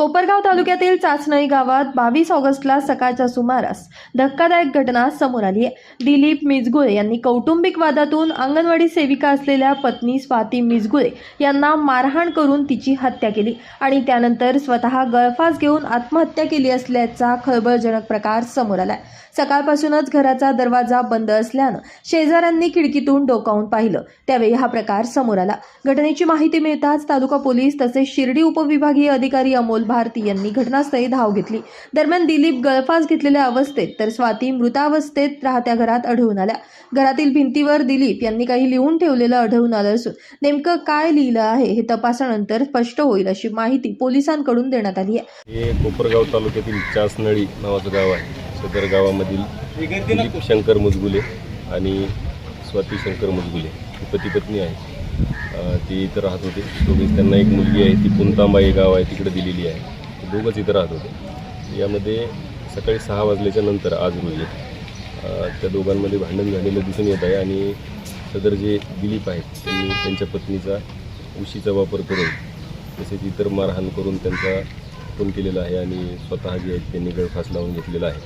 कोपरगाव तालुक्यातील चाचणई गावात बावीस ऑगस्टला सकाळच्या सुमारास धक्कादायक घटना समोर आली आहे. दिलीप मिजगुळे यांनी कौटुंबिक वादातून अंगणवाडी सेविका असलेल्या पत्नी स्वाती मिजगुळे यांना मारहाण करून तिची हत्या केली आणि त्यानंतर स्वतः गळफास घेऊन आत्महत्या केली असल्याचा खळबळजनक प्रकार समोर आलाय. सकाळपासूनच घराचा दरवाजा बंद असल्यानं शेजाऱ्यांनी खिडकीतून डोकावून पाहिलं. त्यावेळी हा प्रकार समोर आला. घटनेची माहिती मिळताच तालुका पोलीस तसेच शिर्डी उपविभागीय अधिकारी अमोल भारती यांनी घटनास्थळी धाव घेतली. दरम्यान दिलीप गळफास घेतलेल्या अवस्थेत तर स्वाती मृतावस्थेत राहत्या घरात आढळून आल्या. घरातील भिंतीवर दिलीप यांनी काही लिहून ठेवलेलं आढळून आलं असून नेमकं काय लिहिलं आहे हे तपासानंतर स्पष्ट होईल अशी माहिती पोलिसांकडून देण्यात आली आहे. हे कोपरगाव तालुक्यातील चासनळी नावाचं गाव आहे. सदर गावामधील शंकर मुजगुले आणि स्वाती शंकर मुजगुले पती पत्नी आहे ते इथं राहत होते. दोघेच त्यांना एक मुलगी आहे ती पुंतांबा हे गाव आहे तिकडे दिलेली आहे. दोघंच इथं राहत होते. यामध्ये सकाळी सहा वाजल्याच्या नंतर आज रोजी त्या दोघांमध्ये भांडण झालेलं दिसून येत आहे आणि सदर जे दिलीप आहेत त्यांनी त्यांच्या पत्नीचा उशीचा वापर करून तसेच इतर मारहाण करून त्यांचा खून केलेला आहे आणि स्वतः जे आहेत त्यांनी गळफास लावून घेतलेला आहे.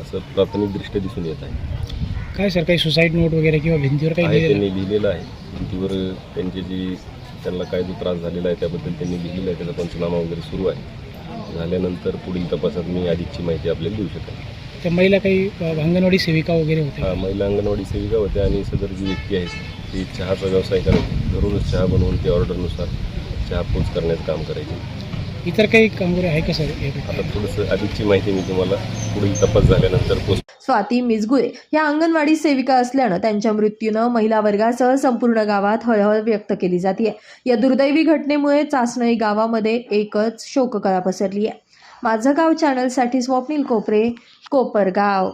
असं प्राथमिकदृष्ट्या दिसून येत आहे. काय सर काही सुसाईड नोट वगैरे किंवा भिंतीवर काही त्यांनी लिहिलेलं आहे. भिंतीवर त्यांची जी त्यांना काय जो त्रास झालेला आहे त्याबद्दल त्यांनी लिहिलेलं आहे त्याचा पंचनामा वगैरे सुरू आहे. झाल्यानंतर पुढील तपासात मी अधिकची माहिती आपल्याला देऊ शकेन. त्या महिला काही अंगणवाडी सेविका वगैरे हा, होत्या महिला अंगणवाडी सेविका होत्या आणि सदर जी व्यक्ती आहे ती चहाचा व्यवसाय करत घरूनच चहा बनवून ते ऑर्डरनुसार चहा पोच करण्याचं काम करायचे. इतर काही कामगार आहे का सर? आता थोडंसं अधिकची माहिती मी तुम्हाला पुढील तपास झाल्यानंतर पोच स्वाती मिजगुळे या अंगणवाडी सेविका असल्यानं त्यांच्या मृत्यूनं महिला वर्गासह संपूर्ण गावात हळहळ व्यक्त केली जाते या दुर्दैवी घटनेमुळे चासनई गावामध्ये एकच शोककळा पसरली आहे माझं गाव चॅनलसाठी स्वप्नील कोपरे कोपरगाव.